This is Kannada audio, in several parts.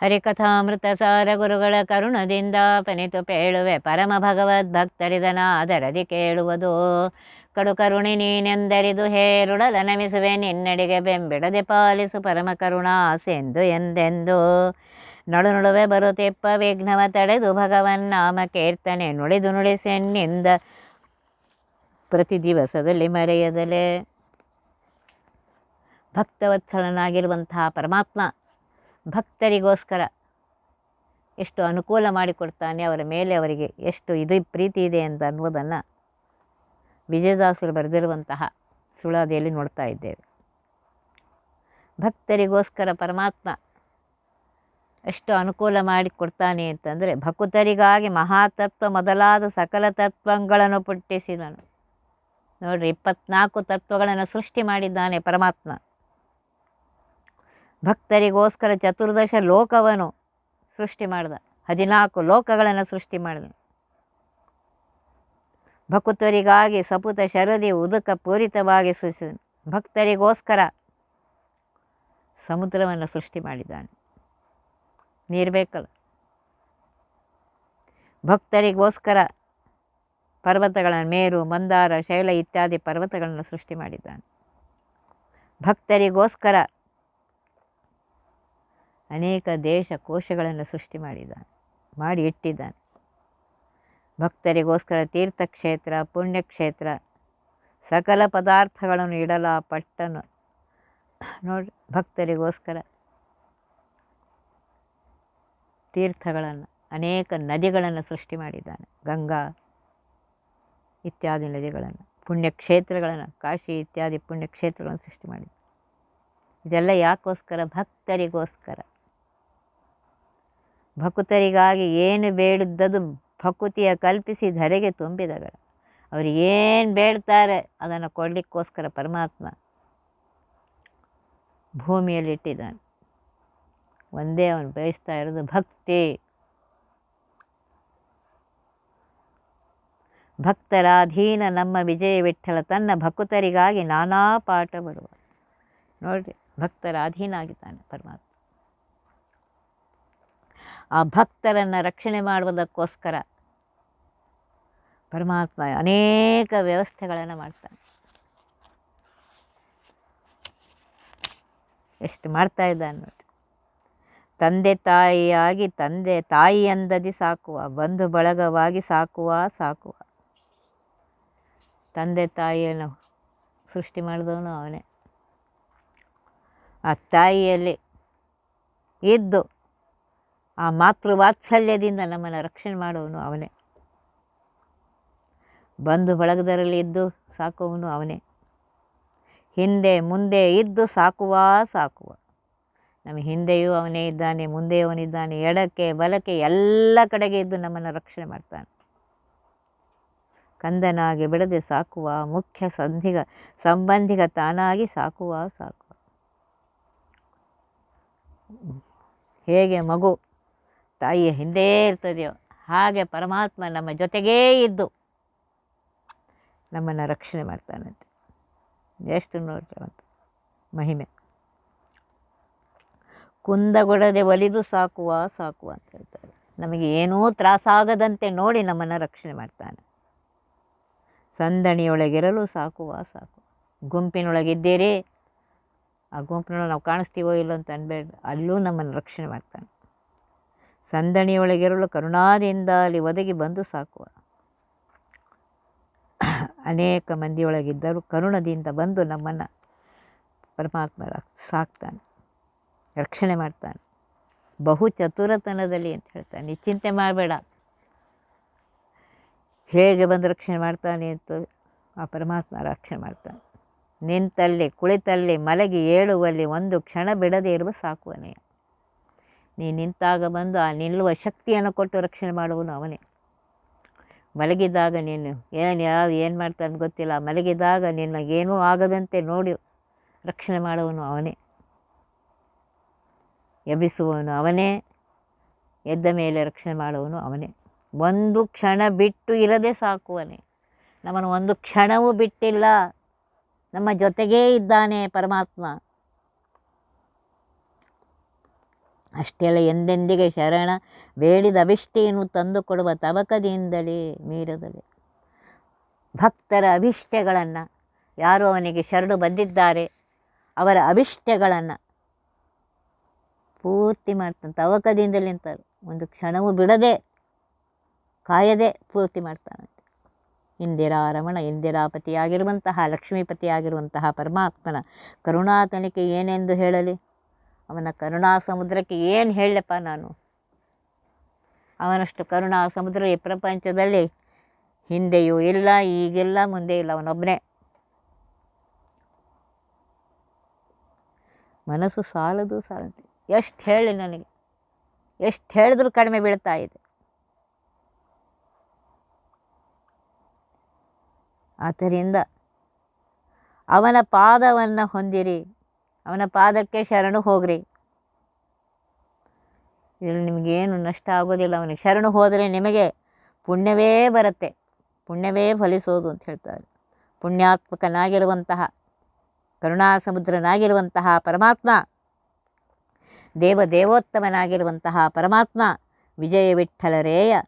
ಹರಿಕಥಾಮೃತ ಸಾರ ಗುರುಗಳ ಕರುಣದಿಂದ ಪನಿತು ಪೇಳುವೆ ಪರಮ ಭಗವದ್ ಭಕ್ತರಿದನಾದರದಿ ಕೇಳುವುದು. ಕಡು ಕರುಣಿ ನೀನೆಂದರಿದು ಹೇರುಡಲ ನಮಿಸುವೆ ನಿನ್ನಡಿಗೆ ಬೆಂಬಿಡದೆ ಪಾಲಿಸು ಪರಮ ಕರುಣಾಸೆಂದು ಎಂದೆಂದು. ನಡು ನಡುವೆ ಬರುತ್ತಿಪ್ಪ ವಿಘ್ನವ ತಡೆದು ಭಗವನ್ ನಾಮ ಕೀರ್ತನೆ ನುಡಿದು ನುಡಿಸೆನ್ನಿಂದ ಪ್ರತಿ ದಿವಸದಲ್ಲಿ ಮರೆಯದಲೇ. ಭಕ್ತವತ್ಸಲನಾಗಿರುವಂತಹ ಪರಮಾತ್ಮ ಭಕ್ತರಿಗೋಸ್ಕರ ಎಷ್ಟು ಅನುಕೂಲ ಮಾಡಿಕೊಡ್ತಾನೆ ಅವರ ಮೇಲೆ ಅವರಿಗೆ ಎಷ್ಟು ಇದು ಪ್ರೀತಿ ಇದೆ ಅಂತ ಅನ್ನೋದನ್ನು ವಿಜಯದಾಸರು ಬರೆದಿರುವಂತಹ ಸುಳಾದಿಯಲ್ಲಿ ನೋಡ್ತಾ ಇದ್ದೇವೆ. ಭಕ್ತರಿಗೋಸ್ಕರ ಪರಮಾತ್ಮ ಎಷ್ಟು ಅನುಕೂಲ ಮಾಡಿಕೊಡ್ತಾನೆ ಅಂತಂದರೆ ಭಕುತರಿಗಾಗಿ ಮಹಾತತ್ವ ಮೊದಲಾದ ಸಕಲ ತತ್ವಗಳನ್ನು ಪುಟ್ಟಿಸಿದನು. ನೋಡ್ರಿ ಇಪ್ಪತ್ನಾಲ್ಕು ತತ್ವಗಳನ್ನು ಸೃಷ್ಟಿ ಮಾಡಿದ್ದಾನೆ ಪರಮಾತ್ಮ. ಭಕ್ತರಿಗೋಸ್ಕರ ಚತುರ್ದಶ ಲೋಕವನ್ನು ಸೃಷ್ಟಿ ಮಾಡಿದ. ಹದಿನಾಲ್ಕು ಲೋಕಗಳನ್ನು ಸೃಷ್ಟಿ ಮಾಡಿದ. ಭಕ್ತರಿಗಾಗಿ ಸಪುತ ಶರದಿ ಉದಕ ಪೂರಿತವಾಗಿ ಸೃಷ್ಟಿಸಿದನು ಭಕ್ತರಿಗೋಸ್ಕರ ಸಮುದ್ರವನ್ನು ಸೃಷ್ಟಿ ಮಾಡಿದ್ದಾನೆ. ನೀರು ಭಕ್ತರಿಗೋಸ್ಕರ ಪರ್ವತಗಳನ್ನು ಮೇರು, ಮಂದಾರ, ಶೈಲ ಇತ್ಯಾದಿ ಪರ್ವತಗಳನ್ನು ಸೃಷ್ಟಿ ಮಾಡಿದ್ದಾನೆ. ಭಕ್ತರಿಗೋಸ್ಕರ ಅನೇಕ ದೇಶ ಕೋಶಗಳನ್ನು ಸೃಷ್ಟಿ ಮಾಡಿದ್ದಾನೆ, ಮಾಡಿ ಇಟ್ಟಿದ್ದಾನೆ. ಭಕ್ತರಿಗೋಸ್ಕರ ತೀರ್ಥಕ್ಷೇತ್ರ, ಪುಣ್ಯಕ್ಷೇತ್ರ, ಸಕಲ ಪದಾರ್ಥಗಳನ್ನು ಇಡಲ ಪಟ್ಟನು ನೋಡಿ, ಭಕ್ತರಿಗೋಸ್ಕರ ತೀರ್ಥಗಳನ್ನು, ಅನೇಕ ನದಿಗಳನ್ನು ಸೃಷ್ಟಿ ಮಾಡಿದ್ದಾನೆ. ಗಂಗಾ ಇತ್ಯಾದಿ ನದಿಗಳನ್ನು, ಪುಣ್ಯಕ್ಷೇತ್ರಗಳನ್ನು, ಕಾಶಿ ಇತ್ಯಾದಿ ಪುಣ್ಯಕ್ಷೇತ್ರಗಳನ್ನು ಸೃಷ್ಟಿ ಮಾಡಿದ್ದಾನೆ. ಇದೆಲ್ಲ ಯಾಕೋಸ್ಕರ? ಭಕ್ತರಿಗೋಸ್ಕರ. ಭಕುತರಿಗಾಗಿ ಏನು ಬೇಡಿದ್ದದು ಭಕುತಿಯ ಕಲ್ಪಿಸಿ ಧರೆಗೆ ತುಂಬಿದಗಳ ಅವರು ಏನು ಬೇಡ್ತಾರೆ ಅದನ್ನು ಕೊಡಲಿಕ್ಕೋಸ್ಕರ ಪರಮಾತ್ಮ ಭೂಮಿಯಲ್ಲಿಟ್ಟಿದ್ದಾನೆ. ಒಂದೇ ಅವನು ಬಯಸ್ತಾ ಇರೋದು ಭಕ್ತಿ. ಭಕ್ತರಾಧೀನ ನಮ್ಮ ವಿಜಯ ವಿಠಲ ತನ್ನ ಭಕ್ತರಿಗಾಗಿ ನಾನಾ ಪಾಠ ಬರುವ ನೋಡಿರಿ ಭಕ್ತರ ಅಧೀನ ಆಗಿದ್ದಾನೆ ಪರಮಾತ್ಮ. ಆ ಭಕ್ತರನ್ನು ರಕ್ಷಣೆ ಮಾಡುವುದಕ್ಕೋಸ್ಕರ ಪರಮಾತ್ಮ ಅನೇಕ ವ್ಯವಸ್ಥೆಗಳನ್ನು ಮಾಡ್ತಾನೆ. ಎಷ್ಟು ಮಾಡ್ತಾ ಇದ್ದಾನೆ ನೋಡಿ ತಂದೆ ತಾಯಿಯಾಗಿ ತಂದೆ ತಾಯಿಯಂದದಿ ಸಾಕುವ, ಬಂಧು ಬಳಗವಾಗಿ ಸಾಕುವ ಸಾಕುವ. ತಂದೆ ತಾಯಿಯನ್ನು ಸೃಷ್ಟಿ ಮಾಡಿದವನು ಅವನೇ. ಆ ತಾಯಿಯಲ್ಲಿ ಇದ್ದು ಆ ಮಾತೃ ವಾತ್ಸಲ್ಯದಿಂದ ನಮ್ಮನ್ನು ರಕ್ಷಣೆ ಮಾಡುವವನು ಅವನೇ. ಬಂಧು ಬಳಗದರಲ್ಲಿ ಇದ್ದು ಸಾಕುವವನು ಅವನೇ. ಹಿಂದೆ ಮುಂದೆ ಇದ್ದು ಸಾಕುವ ಸಾಕುವ. ನಮ್ಮ ಹಿಂದೆಯೂ ಅವನೇ ಇದ್ದಾನೆ ಮುಂದೆಯೂ ಅವನಿದ್ದಾನೆ ಎಡಕ್ಕೆ, ಬಲಕ್ಕೆ ಎಲ್ಲ ಕಡೆಗೆ ಇದ್ದು ನಮ್ಮನ್ನು ರಕ್ಷಣೆ ಮಾಡ್ತಾನೆ. ಕಂದನಾಗಿ ಬಿಡದೆ ಸಾಕುವ, ಮುಖ್ಯ ಸಂಧಿಗ, ಸಂಬಂಧಿಗ ತಾನಾಗಿ ಸಾಕುವ ಸಾಕುವ. ಹೇಗೆ ಮಗು ತಾಯಿಯ ಹಿಂದೆ ಇರ್ತದೆಯೋ, ಹಾಗೆ ಪರಮಾತ್ಮ ನಮ್ಮ ಜೊತೆಗೇ ಇದ್ದು ನಮ್ಮನ್ನು ರಕ್ಷಣೆ ಮಾಡ್ತಾನಂತೆ. ಎಷ್ಟು ನೋಡ್ರಿ ಮಹಿಮೆ. ಕುಂದಗೊಡದೆ ಒಲಿದು ಸಾಕುವ ಸಾಕು ಅಂತ ಹೇಳ್ತಾರೆ. ನಮಗೆ ಏನೂ ತ್ರಾಸಾಗದಂತೆ ನೋಡಿ ನಮ್ಮನ್ನು ರಕ್ಷಣೆ ಮಾಡ್ತಾನೆ. ಸಂದಣಿಯೊಳಗಿರಲು ಸಾಕುವ ಸಾಕು ಗುಂಪಿನೊಳಗಿದ್ದೀರಿ, ಆ ಗುಂಪಿನೊಳಗೆ ನಾವು ಕಾಣಿಸ್ತೀವೋ ಇಲ್ಲೋ ಅಂತ ಅನ್ಬೇಡ ಅಲ್ಲೂ ನಮ್ಮನ್ನು ರಕ್ಷಣೆ ಮಾಡ್ತಾನೆ. ಸಂದಣಿಯೊಳಗಿರಲು ಕರುಣಾದಿಂದ ಅಲ್ಲಿ ಒದಗಿ ಬಂದು ಸಾಕುವ. ಅನೇಕ ಮಂದಿಯೊಳಗಿದ್ದರೂ ಕರುಣದಿಂದ ಬಂದು ನಮ್ಮನ್ನು ಪರಮಾತ್ಮ ಸಾಕ್ತಾನೆ, ರಕ್ಷಣೆ ಮಾಡ್ತಾನೆ, ಬಹು ಚತುರತನದಲ್ಲಿ ಅಂತ ಹೇಳ್ತಾನೆ. ನೀ ಚಿಂತೆ ಮಾಡಬೇಡ. ಹೇಗೆ ಬಂದು ರಕ್ಷಣೆ ಮಾಡ್ತಾನೆ ಅಂತ ಆ ಪರಮಾತ್ಮ ರಕ್ಷಣೆ ಮಾಡ್ತಾನೆ. ನಿಂತಲ್ಲಿ, ಕುಳಿತಲ್ಲಿ, ಮಲಗಿ, ಏಳುವಲ್ಲಿ, ಒಂದು ಕ್ಷಣ ಬಿಡದೇ ಇರುವ ಸಾಕುವನೆಯ ನೀ ನಿಂತಾಗ ಬಂದು ಆ ನಿಲ್ಲುವ ಶಕ್ತಿಯನ್ನು ಕೊಟ್ಟು ರಕ್ಷಣೆ ಮಾಡುವನು ಅವನೇ. ಮಲಗಿದಾಗ ನೀನು, ಏನು ಯಾವ ಏನು ಮಾಡ್ತಾನೆ ಗೊತ್ತಿಲ್ಲ. ಮಲಗಿದಾಗ ನಿನ್ನ ಏನೂ ಆಗದಂತೆ ನೋಡಿ ರಕ್ಷಣೆ ಮಾಡುವನು ಅವನೇ. ಎಬ್ಬಿಸುವವನು ಅವನೇ. ಎದ್ದ ಮೇಲೆ ರಕ್ಷಣೆ ಮಾಡುವನು ಅವನೇ. ಒಂದು ಕ್ಷಣ ಬಿಟ್ಟು ಇರದೆ ಸಾಕುವನೇ. ನಮ್ಮನ್ನು ಒಂದು ಕ್ಷಣವೂ ಬಿಟ್ಟಿಲ್ಲ. ನಮ್ಮ ಜೊತೆಗೇ ಇದ್ದಾನೆ ಪರಮಾತ್ಮ. ಅಷ್ಟೇ ಅಲ್ಲ ಎಂದೆಂದಿಗೆ ಶರಣ ಬೇಡಿದ ಅಭಿಷ್ಟೇನು ತಂದು ಕೊಡುವ ತವಕದಿಂದಲೇ ಮೀರದಲೆ ಭಕ್ತರ ಅಭಿಷ್ಟೆಗಳನ್ನು ಯಾರು ಅವನಿಗೆ ಶರಣು ಬಂದಿದ್ದಾರೆ, ಅವರ ಅಭಿಷ್ಟೆಗಳನ್ನು ಪೂರ್ತಿ ಮಾಡ್ತಾನೆ, ತವಕದಿಂದಲೇ ಅಂತಾರೆ. ಒಂದು ಕ್ಷಣವೂ ಬಿಡದೆ, ಕಾಯದೆ ಪೂರ್ತಿ ಮಾಡ್ತಾನಂತೆ ಇಂದಿರಾ ರಮಣ, ಇಂದಿರಾಪತಿಯಾಗಿರುವಂತಹ, ಲಕ್ಷ್ಮೀಪತಿಯಾಗಿರುವಂತಹ ಪರಮಾತ್ಮನ ಕರುಣಾತನಿಕೆ ಏನೆಂದು ಹೇಳಲಿ? ಅವನ ಕರುಣಾ ಸಮುದ್ರಕ್ಕೆ ಏನು ಹೇಳಪ್ಪ ನಾನು? ಅವನಷ್ಟು ಕರುಣಾ ಸಮುದ್ರ ಈ ಪ್ರಪಂಚದಲ್ಲಿ ಹಿಂದೆಯೂ ಇಲ್ಲ, ಈಗಿಲ್ಲ ಮುಂದೆ ಇಲ್ಲ ಅವನೊಬ್ಬನೇ ಮನಸ್ಸು ಸಾಲದು ಸಾಲದು ಎಷ್ಟು ಹೇಳಿ ನನಗೆ. ಎಷ್ಟು ಹೇಳಿದ್ರು ಕಡಿಮೆ ಬೀಳ್ತಾ ಇದೆ. ಆದ್ದರಿಂದ ಅವನ ಪಾದವನ್ನು ಹೊಂದಿರಿ. ಅವನ ಪಾದಕ್ಕೆ ಶರಣು ಹೋಗ್ರಿ. ಇದರಲ್ಲಿ ನಿಮಗೇನು ನಷ್ಟ ಆಗೋದಿಲ್ಲ ಅವನಿಗೆ. ಶರಣು ಹೋದರೆ ನಿಮಗೆ ಪುಣ್ಯವೇ ಬರುತ್ತೆ. ಪುಣ್ಯವೇ ಫಲಿಸೋದು ಅಂತ ಹೇಳ್ತಾರೆ. ಪುಣ್ಯಾತ್ಮಕನಾಗಿರುವಂತಹ ಕರುಣಾ ಸಮುದ್ರನಾಗಿರುವಂತಹ ಪರಮಾತ್ಮ ದೇವ ದೇವೋತ್ತಮನಾಗಿರುವಂತಹ ಪರಮಾತ್ಮ, ವಿಜಯ ವಿಠಲರೇಯ,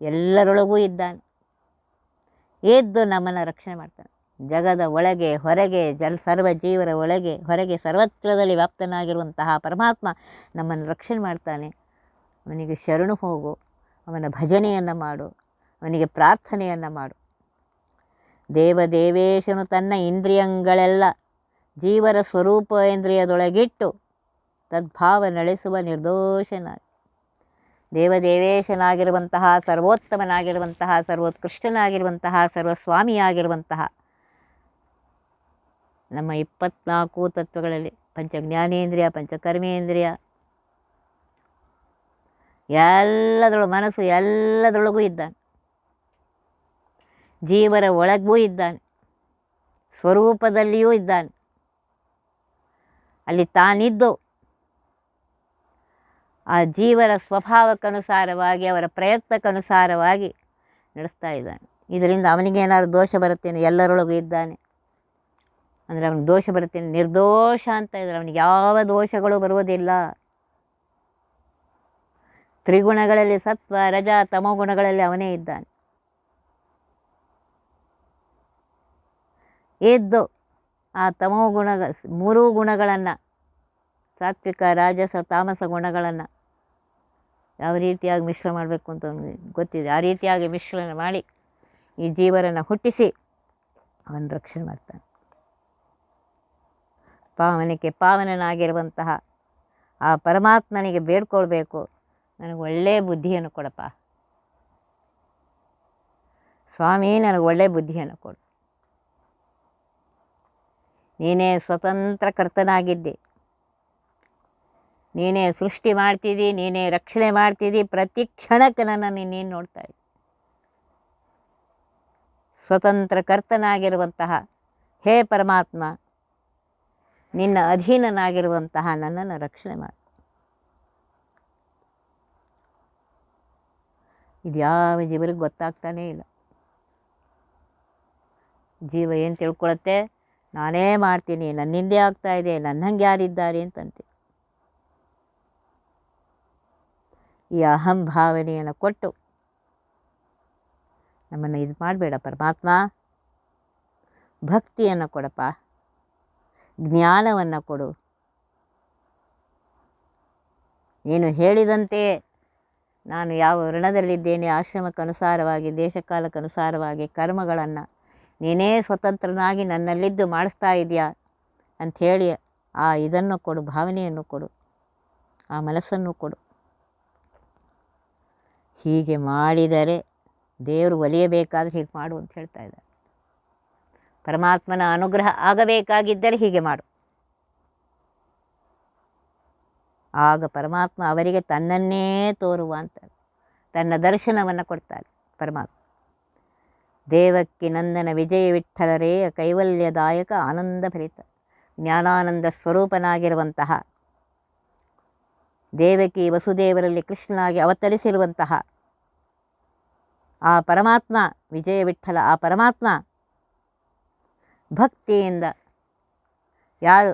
ಎಲ್ಲರೊಳಗೂ ಇದ್ದಾನೆ. ಎದ್ದು ನಮ್ಮನ್ನು ರಕ್ಷಣೆ ಮಾಡ್ತಾನೆ. ಜಗದ ಒಳಗೆ, ಹೊರಗೆ, ಜಲ್ ಸರ್ವ ಜೀವರ ಒಳಗೆ, ಹೊರಗೆ ಸರ್ವತ್ರದಲ್ಲಿ ವ್ಯಾಪ್ತನಾಗಿರುವಂತಹ ಪರಮಾತ್ಮ ನಮ್ಮನ್ನು ರಕ್ಷಣೆ ಮಾಡ್ತಾನೆ. ಅವನಿಗೆ ಶರಣು ಹೋಗು, ಅವನ ಭಜನೆಯನ್ನು ಮಾಡು, ಅವನಿಗೆ ಪ್ರಾರ್ಥನೆಯನ್ನು ಮಾಡು. ದೇವದೇವೇಶನು ತನ್ನ ಇಂದ್ರಿಯಗಳೆಲ್ಲ ಜೀವರ ಸ್ವರೂಪ ಇಂದ್ರಿಯದೊಳಗಿಟ್ಟು ತದ್ಭಾವ ನಡೆಸುವ ನಿರ್ದೋಷನಾಗಿ. ದೇವದೇವೇಶನಾಗಿರುವಂತಹ, ಸರ್ವೋತ್ತಮನಾಗಿರುವಂತಹ, ಸರ್ವೋತ್ಕೃಷ್ಟನಾಗಿರುವಂತಹ, ಸರ್ವಸ್ವಾಮಿಯಾಗಿರುವಂತಹ ನಮ್ಮ ಇಪ್ಪತ್ನಾಲ್ಕು ತತ್ವಗಳಲ್ಲಿ, ಪಂಚಜ್ಞಾನೇಂದ್ರಿಯ, ಪಂಚಕರ್ಮೇಂದ್ರಿಯ, ಎಲ್ಲದರೊಳಗೆ ಮನಸ್ಸು ಎಲ್ಲದರೊಳಗೂ ಇದ್ದಾನೆ. ಜೀವರ ಒಳಗೂ ಇದ್ದಾನೆ. ಸ್ವರೂಪದಲ್ಲಿಯೂ ಇದ್ದಾನೆ. ಅಲ್ಲಿ ತಾನಿದ್ದು. ಆ ಜೀವರ ಸ್ವಭಾವಕ್ಕನುಸಾರವಾಗಿ, ಅವರ ಪ್ರಯತ್ನಕ್ಕನುಸಾರವಾಗಿ ನಡೆಸ್ತಾ ಇದ್ದಾನೆ. ಇದರಿಂದ ಅವನಿಗೇನಾದ್ರು ದೋಷ ಬರುತ್ತೇನೆ ಎಲ್ಲರೊಳಗೂ ಇದ್ದಾನೆ. ಅಂದರೆ ಅವನಿಗೆ ದೋಷ ಬರುತ್ತೆ. ನಿರ್ದೋಷ ಅಂತ ಇದ್ದಾರೆ. ಅವನಿಗೆ ಯಾವ ದೋಷಗಳು ಬರುವುದಿಲ್ಲ. ತ್ರಿಗುಣಗಳಲ್ಲಿ ಸತ್ವ, ರಜ ತಮೋ ಗುಣಗಳಲ್ಲಿ ಅವನೇ ಇದ್ದಾನೆ. ಎದ್ದು ಆ ತಮೋ ಗುಣ ಮೂರೂ ಗುಣಗಳನ್ನು, ಸಾತ್ವಿಕ, ರಾಜಸ, ತಾಮಸ ಗುಣಗಳನ್ನು ಯಾವ ರೀತಿಯಾಗಿ ಮಿಶ್ರ ಮಾಡಬೇಕು ಅಂತ ಅವನಿಗೆ ಗೊತ್ತಿದೆ. ಆ ರೀತಿಯಾಗಿ ಮಿಶ್ರಣ ಮಾಡಿ ಈ ಜೀವರನ್ನು ಹುಟ್ಟಿಸಿ ಅವನ ರಕ್ಷಣೆ ಮಾಡ್ತಾನೆ. ಪಾವನಕ್ಕೆ ಪಾವನನಾಗಿರುವಂತಹ ಆ ಪರಮಾತ್ಮನಿಗೆ ಬೇಡ್ಕೊಳ್ಬೇಕು. ನನಗೆ ಒಳ್ಳೆಯ ಬುದ್ಧಿಯನ್ನು ಕೊಡಪ್ಪ. ಸ್ವಾಮಿ, ನನಗೆ ಒಳ್ಳೆಯ ಬುದ್ಧಿಯನ್ನು ಕೊಡು. ನೀನೇ ಸ್ವತಂತ್ರ ಕರ್ತನಾಗಿದ್ದೆ. ನೀನೇ ಸೃಷ್ಟಿ ಮಾಡ್ತಿದ್ದಿ, ನೀನೇ ರಕ್ಷಣೆ ಮಾಡ್ತಿದ್ದಿ. ಪ್ರತಿ ಕ್ಷಣಕ್ಕೆ ನನ್ನನ್ನು ನೀನು ನೋಡ್ತಾ ಇದ್ದಿ. ಸ್ವತಂತ್ರ ಕರ್ತನಾಗಿರುವಂತಹ ಹೇ ಪರಮಾತ್ಮ ನಿನ್ನ ಅಧೀನನಾಗಿರುವಂತಹ ನನ್ನನ್ನು ರಕ್ಷಣೆ ಮಾಡು. ಇದ್ಯಾವ ಜೀವರಿಗೆ ಗೊತ್ತಾಗ್ತಾನೇ ಇಲ್ಲ. ಜೀವ ಏನು ತಿಳ್ಕೊಳತ್ತೆ? ನಾನೇ ಮಾಡ್ತೀನಿ, ನನ್ನಿಂದೇ ಆಗ್ತಾ ಇದೆ, ನನ್ನಂಗೆ ಯಾರಿದ್ದಾರೆ ಅಂತಂತೆ. ಈ ಅಹಂ ಭಾವನೆಯನ್ನು ಕೊಟ್ಟು ನಮ್ಮನ್ನು ಇದು ಮಾಡಬೇಡ ಪರಮಾತ್ಮ. ಭಕ್ತಿಯನ್ನು ಕೊಡಪ್ಪ. ಜ್ಞಾನವನ್ನು ಕೊಡು. ನೀನು ಹೇಳಿದಂತೆ ನಾನು ಯಾವ ಋಣದಲ್ಲಿದ್ದೇನೆ ಆಶ್ರಮಕ್ಕನುಸಾರವಾಗಿ, ದೇಶಕಾಲಕ್ಕನುಸಾರವಾಗಿ, ಕರ್ಮಗಳನ್ನು ನೀನೇ ಸ್ವತಂತ್ರನಾಗಿ ನನ್ನಲ್ಲಿದ್ದು ಮಾಡಿಸ್ತಾ ಇದೆಯಾ ಅಂಥೇಳಿ ಆ ಇದನ್ನು ಕೊಡು, ಭಾವನೆಯನ್ನು ಕೊಡು, ಆ ಮನಸ್ಸನ್ನು ಕೊಡು. ಹೀಗೆ ಮಾಡಿದರೆ ದೇವರು ಒಲಿಯಬೇಕಾದ್ರೆ ಹೀಗೆ ಮಾಡು ಅಂತ ಹೇಳ್ತಾ ಇದ್ದಾರೆ. ಪರಮಾತ್ಮನ ಅನುಗ್ರಹ ಆಗಬೇಕಾಗಿದ್ದರೆ ಹೀಗೆ ಮಾಡು. ಆಗ ಪರಮಾತ್ಮ ಅವರಿಗೆ ತನ್ನನ್ನೇ ತೋರುವ ಅಂತ ತನ್ನ ದರ್ಶನವನ್ನು ಕೊಡ್ತಾರೆ ಪರಮಾತ್ಮ. ದೇವಕ್ಕೆ ನಂದನ ವಿಜಯ ವಿಠಲರೇ ಕೈವಲ್ಯದಾಯಕ ಆನಂದ ಭರಿತ, ಜ್ಞಾನಾನಂದ ಸ್ವರೂಪನಾಗಿರುವಂತಹ, ದೇವಕಿ ವಸುದೇವರಲ್ಲಿ ಕೃಷ್ಣನಾಗಿ ಅವತರಿಸಿರುವಂತಹ, ಆ ಪರಮಾತ್ಮ, ವಿಜಯ ವಿಠಲ ಆ ಪರಮಾತ್ಮ ಭಕ್ತಿಯಿಂದ ಯಾರು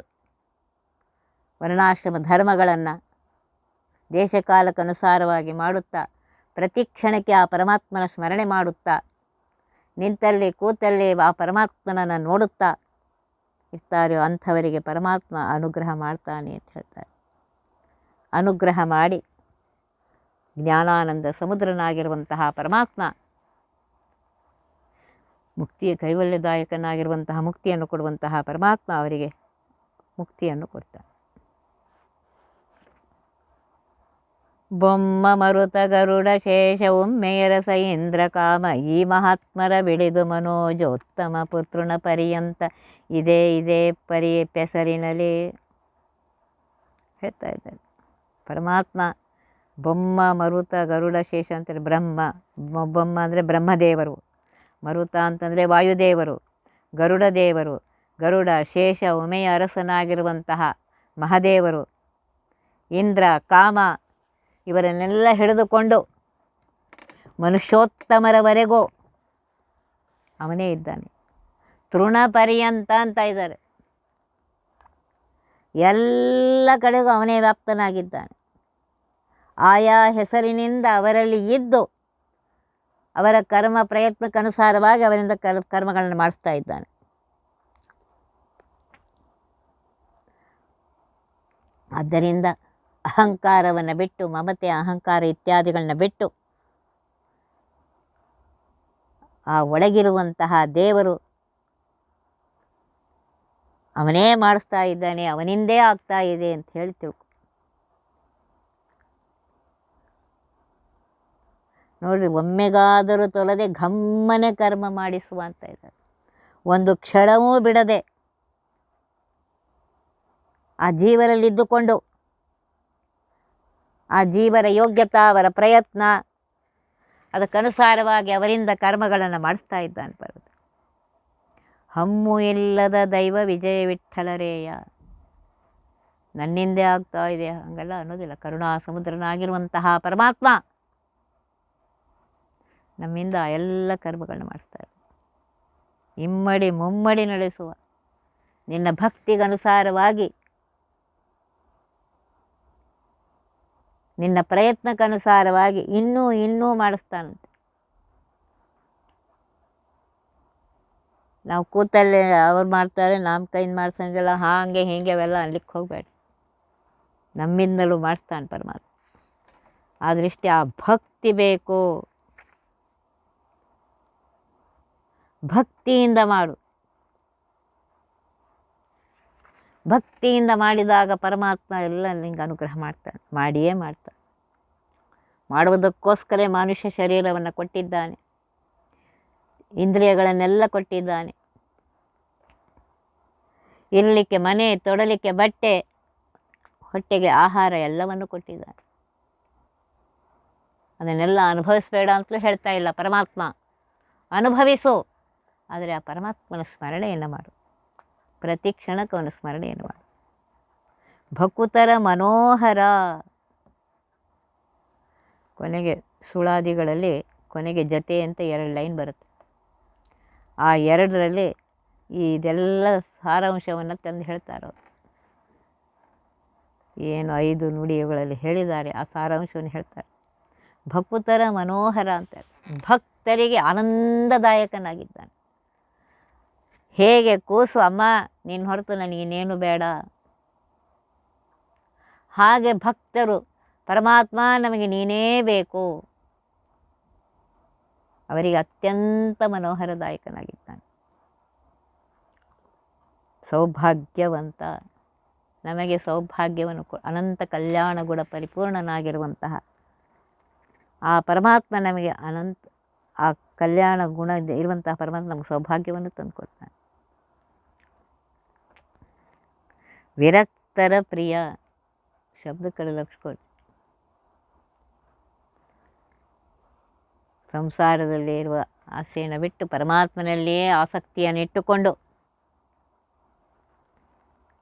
ವರ್ಣಾಶ್ರಮ ಧರ್ಮಗಳನ್ನು ದೇಶಕಾಲಕ್ಕನುಸಾರವಾಗಿ ಮಾಡುತ್ತಾ, ಪ್ರತಿ ಕ್ಷಣಕ್ಕೆ ಆ ಪರಮಾತ್ಮನ ಸ್ಮರಣೆ ಮಾಡುತ್ತಾ, ನಿಂತಲ್ಲಿ ಕೂತಲ್ಲಿ ಆ ಪರಮಾತ್ಮನನ್ನು ನೋಡುತ್ತಾ ಇರ್ತಾರೋ ಅಂಥವರಿಗೆ ಪರಮಾತ್ಮ ಅನುಗ್ರಹ ಮಾಡ್ತಾನೆ ಅಂತ ಹೇಳ್ತಾರೆ. ಅನುಗ್ರಹ ಮಾಡಿ ಜ್ಞಾನಾನಂದ ಸಮುದ್ರನಾಗಿರುವಂತಹ ಪರಮಾತ್ಮ ಮುಕ್ತಿಯ ಕೈವಲ್ಯದಾಯಕನಾಗಿರುವಂತಹ, ಮುಕ್ತಿಯನ್ನು ಕೊಡುವಂತಹ ಪರಮಾತ್ಮ ಅವರಿಗೆ ಮುಕ್ತಿಯನ್ನು ಕೊಡ್ತಾನೆ. ಬೊಮ್ಮ ಮರುತ ಗರುಡ ಶೇಷ ಉಮ್ಮೆಯರಸ ಇಂದ್ರ ಕಾಮ, ಈ ಮಹಾತ್ಮರ ಬಿಡಿದು ಮನೋಜೋತ್ತಮ ಪುತ್ರನ ಪರ್ಯಂತ, ಇದೇ ಇದೇ ಪರಿ ಪೆಸರಿನಲ್ಲಿ ಹೇಳ್ತಾ ಇದ್ದಾರೆ ಪರಮಾತ್ಮ ಬೊಮ್ಮ ಮರುತ ಗರುಡ ಶೇಷ ಅಂತಾರೆ ಬ್ರಹ್ಮ, ಬೊಮ್ಮ ಅಂದರೆ ಬ್ರಹ್ಮದೇವರು. ಮರುತ ಅಂತಂದರೆ ವಾಯುದೇವರು ಗರುಡ ದೇವರು ಗರುಡ, ಶೇಷ, ಉಮೆಯ ಅರಸನಾಗಿರುವಂತಹ ಮಹಾದೇವರು, ಇಂದ್ರ, ಕಾಮ ಇವರನ್ನೆಲ್ಲ ಹಿಡಿದುಕೊಂಡು ಮನುಷ್ಯೋತ್ತಮರವರೆಗೂ ಅವನೇ ಇದ್ದಾನೆ. ತೃಣ ಪರ್ಯಂತ ಅಂತ ಇದ್ದಾರೆ. ಎಲ್ಲ ಕಡೆಗೂ ಅವನೇ ವ್ಯಾಪ್ತನಾಗಿದ್ದಾನೆ. ಆಯಾ ಹೆಸರಿನಿಂದ ಅವರಲ್ಲಿ ಇದ್ದು ಅವರ ಕರ್ಮ ಪ್ರಯತ್ನಕ್ಕನುಸಾರವಾಗಿ ಅವರಿಂದ ಕರ್, ಕರ್ಮಗಳನ್ನು ಮಾಡಿಸ್ತಾ ಇದ್ದಾನೆ. ಆದ್ದರಿಂದ ಅಹಂಕಾರವನ್ನು ಬಿಟ್ಟು, ಮಮತೆ, ಅಹಂಕಾರ ಇತ್ಯಾದಿಗಳನ್ನ ಬಿಟ್ಟು, ಆ ಒಳಗಿರುವಂತಹ ದೇವರು ಅವನೇ ಮಾಡಿಸ್ತಾ ಇದ್ದಾನೆ, ಅವನಿಂದೇ ಆಗ್ತಾ ಇದೆ ಅಂತ ಹೇಳಿ ತಿಳ್ಕೊ. ನೋಡ್ರಿ, ಒಮ್ಮೆಗಾದರೂ ತೊಲದೆ ಘಮ್ಮನೆ ಕರ್ಮ ಮಾಡಿಸುವ ಅಂತ ಇದ್ದಾರೆ. ಒಂದು ಕ್ಷಣವೂ ಬಿಡದೆ ಆ ಜೀವರಲ್ಲಿದ್ದುಕೊಂಡು ಆ ಜೀವರ ಯೋಗ್ಯತಾ, ಅವರ ಪ್ರಯತ್ನ, ಅದಕ್ಕನುಸಾರವಾಗಿ ಅವರಿಂದ ಕರ್ಮಗಳನ್ನು ಮಾಡಿಸ್ತಾ ಇದ್ದಾನೆ ಪರ್ವತ. ಹಮ್ಮು ಇಲ್ಲದ ದೈವ ವಿಜಯ ವಿಠಲರೇಯ. ನನ್ನಿಂದೇ ಆಗ್ತಾ ಇದೆ ಹಂಗೆಲ್ಲ ಅನ್ನೋದಿಲ್ಲ. ಕರುಣಾ ಸಮುದ್ರನಾಗಿರುವಂತಹ ಪರಮಾತ್ಮ ನಮ್ಮಿಂದ ಎಲ್ಲ ಕರ್ಮಗಳನ್ನ ಮಾಡಿಸ್ತಾರೆ. ಇಮ್ಮಡಿ ಮುಮ್ಮಡಿ ನಡೆಸುವ. ನಿನ್ನ ಭಕ್ತಿಗನುಸಾರವಾಗಿ. ನಿನ್ನ ಪ್ರಯತ್ನಕ್ಕನುಸಾರವಾಗಿ ಇನ್ನೂ ಇನ್ನೂ ಮಾಡಿಸ್ತಾನಂತೆ. ನಾವು ಕೂತಲ್ಲೇ ಅವ್ರು ಮಾಡ್ತಾರೆ ನಮ್ಮ ಕೈಯಿಂದ ಮಾಡ್ಸಂಗಿಲ್ಲ, ಹಾಗೆ ಹೀಗೆ ಅವೆಲ್ಲ ಅನ್ಲಿಕ್ಕೆ ಹೋಗಬೇಡ ನಮ್ಮಿಂದಲೂ ಮಾಡಿಸ್ತಾನೆ ಪರಮಾತ್ಮ. ಆ ದೃಷ್ಟಿ, ಆ ಭಕ್ತಿ ಬೇಕು. ಭಕ್ತಿಯಿಂದ ಮಾಡು. ಭಕ್ತಿಯಿಂದ ಮಾಡಿದಾಗ ಪರಮಾತ್ಮ ಎಲ್ಲ ನಿಂಗೆ ಅನುಗ್ರಹ ಮಾಡ್ತಾನೆ. ಮಾಡಿಯೇ ಮಾಡ್ತಾನೆ. ಮಾಡುವುದಕ್ಕೋಸ್ಕರ ಮನುಷ್ಯ ಶರೀರವನ್ನು ಕೊಟ್ಟಿದ್ದಾನೆ. ಇಂದ್ರಿಯಗಳನ್ನೆಲ್ಲ ಕೊಟ್ಟಿದ್ದಾನೆ. ಇರಲಿಕ್ಕೆ ಮನೆ, ತೊಡಲಿಕ್ಕೆ ಬಟ್ಟೆ, ಹೊಟ್ಟೆಗೆ ಆಹಾರ ಎಲ್ಲವನ್ನು ಕೊಟ್ಟಿದ್ದಾನೆ. ಅದನ್ನೆಲ್ಲ ಅನುಭವಿಸಬೇಡ ಅಂತಲೂ ಹೇಳ್ತಾ ಇಲ್ಲ ಪರಮಾತ್ಮ. ಅನುಭವಿಸು. ಆದರೆ ಆ ಪರಮಾತ್ಮನ ಸ್ಮರಣೆಯನ್ನು ಮಾಡು. ಪ್ರತಿ ಕ್ಷಣಕ್ಕೆ ಅವನ ಸ್ಮರಣೆಯನ್ನು ಮಾಡು. ಭಕುತರ ಮನೋಹರ. ಕೊನೆಗೆ ಸುಳಾದಿಗಳಲ್ಲಿ ಕೊನೆಗೆ ಜತೆ ಅಂತ ಎರಡು ಲೈನ್ ಬರುತ್ತೆ. ಆ ಎರಡರಲ್ಲಿ ಇದೆಲ್ಲ ಸಾರಾಂಶವನ್ನು ತಂದು ಹೇಳ್ತಾರೆ ಏನು ಐದು ನುಡಿಗಳಲ್ಲಿ ಹೇಳಿದ್ದಾರೆ, ಆ ಸಾರಾಂಶವನ್ನು ಹೇಳ್ತಾರೆ. ಭಕ್ತುತರ ಮನೋಹರ ಅಂತಾರೆ ಭಕ್ತರಿಗೆ ಆನಂದದಾಯಕನಾಗಿದ್ದಾನೆ. ಹೇಗೆ ಕೂಸು ಅಮ್ಮ ನಿನ್ನ ಹೊರತು ನನಗಿನ್ನೇನು ಬೇಡ. ಹಾಗೆ ಭಕ್ತರು, ಪರಮಾತ್ಮ ನಮಗೆ ನೀನೇ ಬೇಕು. ಅವರಿಗೆ ಅತ್ಯಂತ ಮನೋಹರದಾಯಕನಾಗಿದ್ದಾನೆ. ಸೌಭಾಗ್ಯವಂತ, ನಮಗೆ ಸೌಭಾಗ್ಯವನ್ನು ಅನಂತ ಕಲ್ಯಾಣ ಗುಣ ಪರಿಪೂರ್ಣನಾಗಿರುವಂತಹ, ಆ ಪರಮಾತ್ಮ ನಮಗೆ ಅನಂತ, ಆ ಕಲ್ಯಾಣ ಗುಣ ಇರುವಂತಹ ಪರಮಾತ್ಮ ನಮಗೆ ಸೌಭಾಗ್ಯವನ್ನು ತಂದುಕೊಡ್ತಾನೆ. ವಿರಕ್ತರ ಪ್ರಿಯ ಶಬ್ದ ಕಡೆ ಲಕ್ಷ ಕೊಡಿ ಸಂಸಾರದಲ್ಲಿ ಇರುವ ಆಸೆಯನ್ನು ಬಿಟ್ಟು ಪರಮಾತ್ಮನಲ್ಲಿಯೇ ಆಸಕ್ತಿಯನ್ನು ಇಟ್ಟುಕೊಂಡು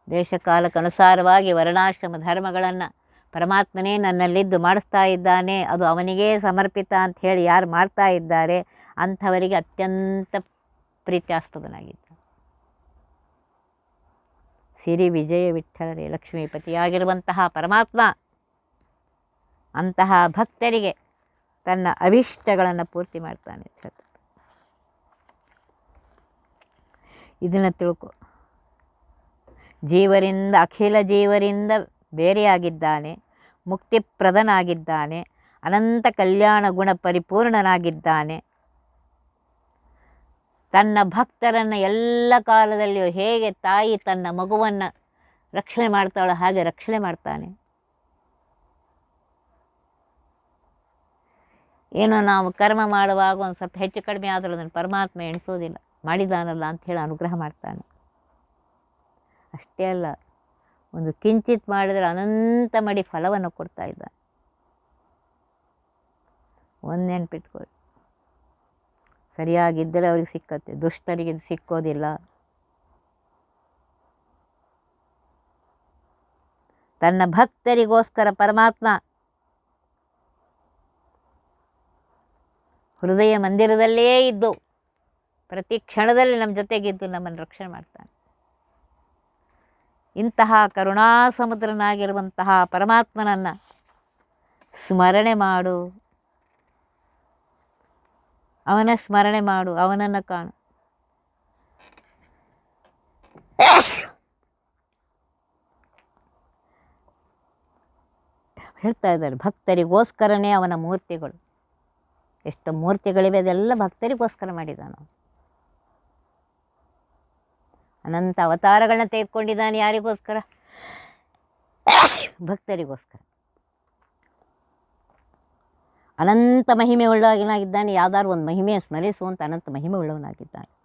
ದೇಶಕಾಲಕ್ಕನುಸಾರವಾಗಿ ವರ್ಣಾಶ್ರಮ ಧರ್ಮಗಳನ್ನು ಪರಮಾತ್ಮನೇ ನನ್ನಲ್ಲಿದ್ದು ಮಾಡಿಸ್ತಾ ಇದ್ದಾನೆ, ಅದು ಅವನಿಗೇ ಸಮರ್ಪಿತ ಅಂತ ಹೇಳಿ ಯಾರು ಮಾಡ್ತಾ ಇದ್ದಾರೆ, ಅಂಥವರಿಗೆ ಅತ್ಯಂತ ಪ್ರೀತ್ಯಾಸ್ಪದನಾಗಿದ್ದ ಸಿರಿ ವಿಜಯ ವಿಠಲರೇ ಲಕ್ಷ್ಮೀಪತಿಯಾಗಿರುವಂತಹ ಪರಮಾತ್ಮ, ಅಂತಹ ಭಕ್ತರಿಗೆ ತನ್ನ ಅಭಿಷ್ಟಗಳನ್ನು ಪೂರ್ತಿ ಮಾಡ್ತಾನೆ ಅಂತ ಹೇಳ್ತಾರೆ. ಇದನ್ನು ತಿಳ್ಕೊ. ಜೀವರಿಂದ, ಅಖಿಲ ಜೀವರಿಂದ ಬೇರೆಯಾಗಿದ್ದಾನೆ, ಮುಕ್ತಿಪ್ರದನಾಗಿದ್ದಾನೆ, ಅನಂತ ಕಲ್ಯಾಣ ಗುಣ ಪರಿಪೂರ್ಣನಾಗಿದ್ದಾನೆ ತನ್ನ ಭಕ್ತರನ್ನು ಎಲ್ಲ ಕಾಲದಲ್ಲಿಯೂ ಹೇಗೆ ತಾಯಿ ತನ್ನ ಮಗುವನ್ನು ರಕ್ಷಣೆ ಮಾಡ್ತಾಳೋ ಹಾಗೆ ರಕ್ಷಣೆ ಮಾಡ್ತಾನೆ. ಏನೋ ನಾವು ಕರ್ಮ ಮಾಡುವಾಗ ಒಂದು ಸ್ವಲ್ಪ ಹೆಚ್ಚು ಕಡಿಮೆ ಆದರೂ ಅದನ್ನು ಪರಮಾತ್ಮ ಎಣಿಸೋದಿಲ್ಲ, ಮಾಡಿದಾನಲ್ಲ ಅಂಥೇಳಿ ಅನುಗ್ರಹ ಮಾಡ್ತಾನೆ. ಅಷ್ಟೇ ಅಲ್ಲ, ಒಂದು ಕಿಂಚಿತ್ ಮಾಡಿದರೆ ಅನಂತ ಮಡಿ ಫಲವನ್ನು ಕೊಡ್ತಾ ಇದ್ದಾನೆ. ಒಂದು ನೆನ್ಪಿಟ್ಕೊಳ್ಳಿ. ಸರಿಯಾಗಿದ್ದರೆ ಅವ್ರಿಗೆ ಸಿಕ್ಕತ್ತೆ. ದುಷ್ಟರಿಗೆ ಸಿಕ್ಕೋದಿಲ್ಲ. ತನ್ನ ಭಕ್ತರಿಗೋಸ್ಕರ ಪರಮಾತ್ಮ ಹೃದಯ ಮಂದಿರದಲ್ಲೇ ಇದ್ದು ಪ್ರತಿ ಕ್ಷಣದಲ್ಲಿ ನಮ್ಮ ಜೊತೆಗಿದ್ದು ನಮ್ಮನ್ನು ರಕ್ಷಣೆ ಮಾಡ್ತಾನೆ. ಇಂತಹ ಕರುಣಾ ಸಮುದ್ರನಾಗಿರುವಂತಹ ಪರಮಾತ್ಮನನ್ನು ಸ್ಮರಣೆ ಮಾಡು. ಅವನ ಸ್ಮರಣೆ ಮಾಡು ಅವನನ್ನು ಕಾಣು. ಹೇಳ್ತಾ ಇದ್ದಾರೆ ಭಕ್ತರಿಗೋಸ್ಕರನೇ ಅವನ ಮೂರ್ತಿಗಳು. ಎಷ್ಟು ಮೂರ್ತಿಗಳಿವೆ ಅದೆಲ್ಲ ಭಕ್ತರಿಗೋಸ್ಕರ ಮಾಡಿದಾನು ಅನಂತ ಅವತಾರಗಳನ್ನ ತೆಗೆದುಕೊಂಡಿದ್ದಾನೆ ಯಾರಿಗೋಸ್ಕರ? ಭಕ್ತರಿಗೋಸ್ಕರ. ಅನಂತ ಮಹಿಮೆ ಉಳ್ಳವನಾಗಿದ್ದಾನೆ, ಯಾವ್ದಾದ್ರು ಒಂದು ಮಹಿಮೆಯ ಸ್ಮರಿಸುವಂತ ಅನಂತ ಮಹಿಮೆ ಉಳ್ಳವನಾಗಿದ್ದಾನೆ.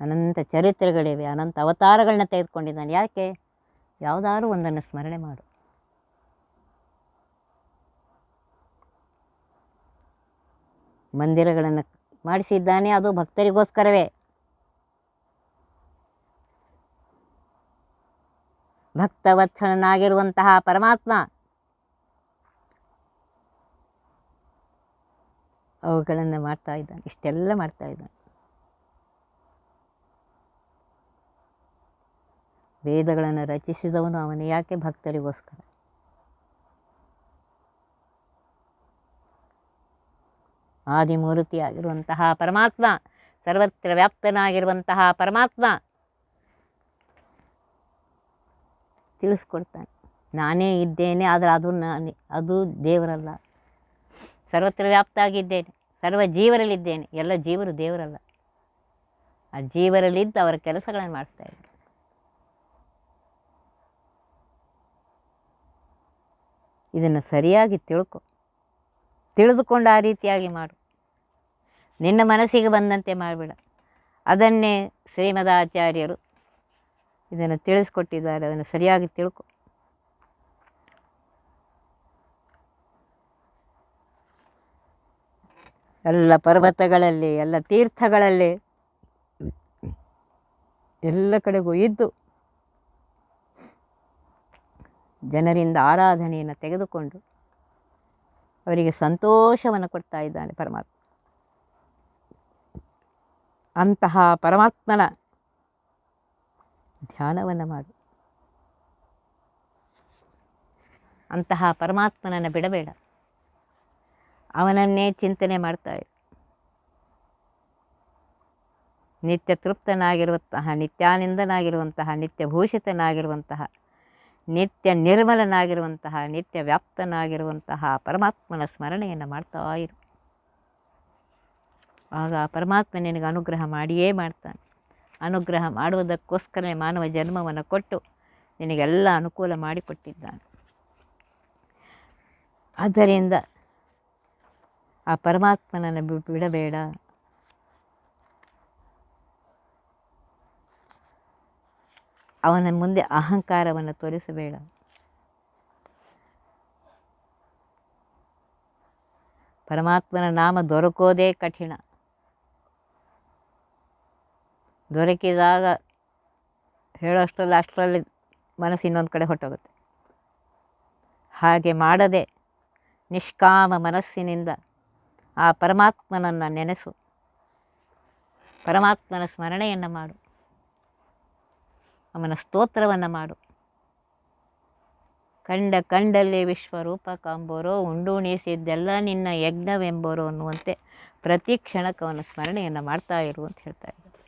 ಅನಂತ ಚರಿತ್ರೆಗಳಿವೆ, ಅನಂತ ಅವತಾರಗಳನ್ನ ತೆಗೆದುಕೊಂಡಿದ್ದಾನೆ. ಯಾಕೆ? ಯಾವುದಾದ್ರು ಒಂದನ್ನು ಸ್ಮರಣೆ ಮಾಡು. ಮಂದಿರಗಳನ್ನು ಮಾಡಿಸಿದ್ದಾನೆ, ಅದು ಭಕ್ತರಿಗೋಸ್ಕರವೇ. ಭಕ್ತವತ್ಸಲನಾಗಿರುವಂತಹ ಪರಮಾತ್ಮ ಅವುಗಳನ್ನು ಮಾಡ್ತಾ ಇದ್ದಾನೆ. ಇಷ್ಟೆಲ್ಲ ಮಾಡ್ತಾ ಇದ್ದಾನೆ. ವೇದಗಳನ್ನು ರಚಿಸಿದವನು ಅವನು ಯಾಕೆ ಭಕ್ತರಿಗೋಸ್ಕರ? ಆದಿಮೂರ್ತಿಯಾಗಿರುವಂತಹ ಪರಮಾತ್ಮ, ಸರ್ವತ್ರ ವ್ಯಾಪ್ತನಾಗಿರುವಂತಹ ಪರಮಾತ್ಮ ತಿಳಿಸ್ಕೊಡ್ತಾನೆ. ನಾನೇ ಇದ್ದೇನೆ, ಆದರೆ ಅದು ನಾನೇ, ಅದು ದೇವರಲ್ಲ. ಸರ್ವತ್ರ ವ್ಯಾಪ್ತ ಆಗಿದ್ದೇನೆ ಸರ್ವ ಜೀವರಲ್ಲಿದ್ದೇನೆ, ಎಲ್ಲ ಜೀವರು ದೇವರಲ್ಲ. ಆ ಜೀವರಲ್ಲಿದ್ದು ಅವರ ಕೆಲಸಗಳನ್ನು ಮಾಡ್ತಾ ಇದ್ದಾರೆ ಇದನ್ನು ಸರಿಯಾಗಿ ತಿಳ್ಕೊ, ತಿಳಿದುಕೊಂಡು ಆ ರೀತಿಯಾಗಿ ಮಾಡು. ನಿನ್ನ ಮನಸ್ಸಿಗೆ ಬಂದಂತೆ ಮಾಡಿಬಿಡ. ಅದನ್ನೇ ಶ್ರೀಮದಾಚಾರ್ಯರು ಇದನ್ನು ತಿಳಿಸ್ಕೊಟ್ಟಿದ್ದಾರೆ, ಅದನ್ನು ಸರಿಯಾಗಿ ತಿಳ್ಕೊ. ಎಲ್ಲ ಪರ್ವತಗಳಲ್ಲಿ, ಎಲ್ಲ ತೀರ್ಥಗಳಲ್ಲಿ ಎಲ್ಲ ಕಡೆಗೂ ಇದ್ದು ಜನರಿಂದ ಆರಾಧನೆಯನ್ನು ತೆಗೆದುಕೊಂಡು ಅವರಿಗೆ ಸಂತೋಷವನ್ನು ಕೊಡ್ತಾ ಇದ್ದಾನೆ ಪರಮಾತ್ಮ. ಅಂತಹ ಪರಮಾತ್ಮನ ಧ್ಯಾನವನ್ನು ಮಾಡು. ಅಂತಹ ಪರಮಾತ್ಮನನ್ನು ಬಿಡಬೇಡ. ಅವನನ್ನೇ ಚಿಂತನೆ ಮಾಡ್ತಾ ನಿತ್ಯ ತೃಪ್ತನಾಗಿರುವಂತಹ, ನಿತ್ಯಾನಂದನಾಗಿರುವಂತಹ, ನಿತ್ಯ ಭೂಷಿತನಾಗಿರುವಂತಹ, ನಿತ್ಯ ನಿರ್ಮಲನಾಗಿರುವಂತಹ, ನಿತ್ಯ ವ್ಯಾಪ್ತನಾಗಿರುವಂತಹ ಪರಮಾತ್ಮನ ಸ್ಮರಣೆಯನ್ನು ಮಾಡ್ತಾ ಇರು. ಆಗ ಪರಮಾತ್ಮ ನಿನಗೆ ಅನುಗ್ರಹ ಮಾಡಿಯೇ ಮಾಡ್ತಾನೆ. ಅನುಗ್ರಹ ಮಾಡುವುದಕ್ಕೋಸ್ಕರನೇ ಮಾನವ ಜನ್ಮವನ್ನು ಕೊಟ್ಟು ನಿನಗೆಲ್ಲ ಅನುಕೂಲ ಮಾಡಿಕೊಟ್ಟಿದ್ದಾನೆ. ಆದ್ದರಿಂದ ಆ ಪರಮಾತ್ಮನನ್ನು ಬಿಡಬೇಡ. ಅವನ ಮುಂದೆ ಅಹಂಕಾರವನ್ನು ತೋರಿಸಬೇಡ. ಪರಮಾತ್ಮನ ನಾಮ ದೊರಕೋದೇ ಕಠಿಣ. ದೊರಕಿದಾಗ ಹೇಳೋಷ್ಟರಲ್ಲಿ ಅಷ್ಟರಲ್ಲಿ ಮನಸ್ಸು ಇನ್ನೊಂದು ಕಡೆ ಹೊಟ್ಟೋಗುತ್ತೆ ಹಾಗೆ ಮಾಡದೆ ನಿಷ್ಕಾಮ ಮನಸ್ಸಿನಿಂದ ಆ ಪರಮಾತ್ಮನನ್ನು ನೆನೆಸು. ಪರಮಾತ್ಮನ ಸ್ಮರಣೆಯನ್ನು ಮಾಡು. ಅವನ ಸ್ತೋತ್ರವನ್ನು ಮಾಡು. ಕಂಡ ಕಂಡಲ್ಲೇ ವಿಶ್ವರೂಪ ಕಾಂಬೋರೋ ಉಂಡೂಣಿಸಿದ್ದೆಲ್ಲ ನಿನ್ನ ಯಜ್ಞವೆಂಬೋರೋ ಅನ್ನುವಂತೆ ಪ್ರತಿ ಕ್ಷಣಕ್ಕೆ ಅವನ ಸ್ಮರಣೆಯನ್ನು ಮಾಡ್ತಾ ಇರು ಅಂತ ಹೇಳ್ತಾ ಇದ್ದಾರೆ.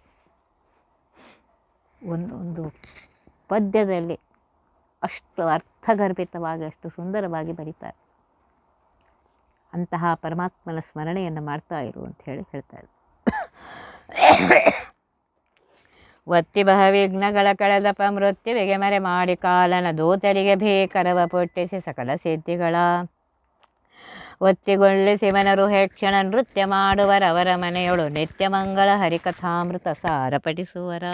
ಒಂದು ಪದ್ಯದಲ್ಲಿ ಅಷ್ಟು ಅರ್ಥಗರ್ಭಿತವಾಗಿ, ಅಷ್ಟು ಸುಂದರವಾಗಿ ಬರೀತಾರೆ. ಅಂತಹ ಪರಮಾತ್ಮನ ಸ್ಮರಣೆಯನ್ನು ಮಾಡ್ತಾ ಇರು ಅಂತ ಹೇಳಿ ಹೇಳ್ತಾ ಇದ್ದರು ಒತ್ತಿ ಬಹ ವಿಘ್ನಗಳ ಕಳೆದಪ ಮೃತ್ಯುವಿಗೆ ಮರೆ ಮಾಡಿ ಕಾಲನ ದೂತರಿಗೆ ಭೀಕರವ ಪೊಟ್ಟಿಸಿ ಸಕಲ ಸಿದ್ಧಿಗಳ. ಒತ್ತಿಗೊಳ್ಳಿಸಿ ಶಿವನರು ಹೆಕ್ಷಣ ನೃತ್ಯ ಮಾಡುವರವರ ಮನೆಯೊಳು ನಿತ್ಯ ಮಂಗಳ ಹರಿಕಥಾಮೃತ ಸಾರ ಪಠಿಸುವರ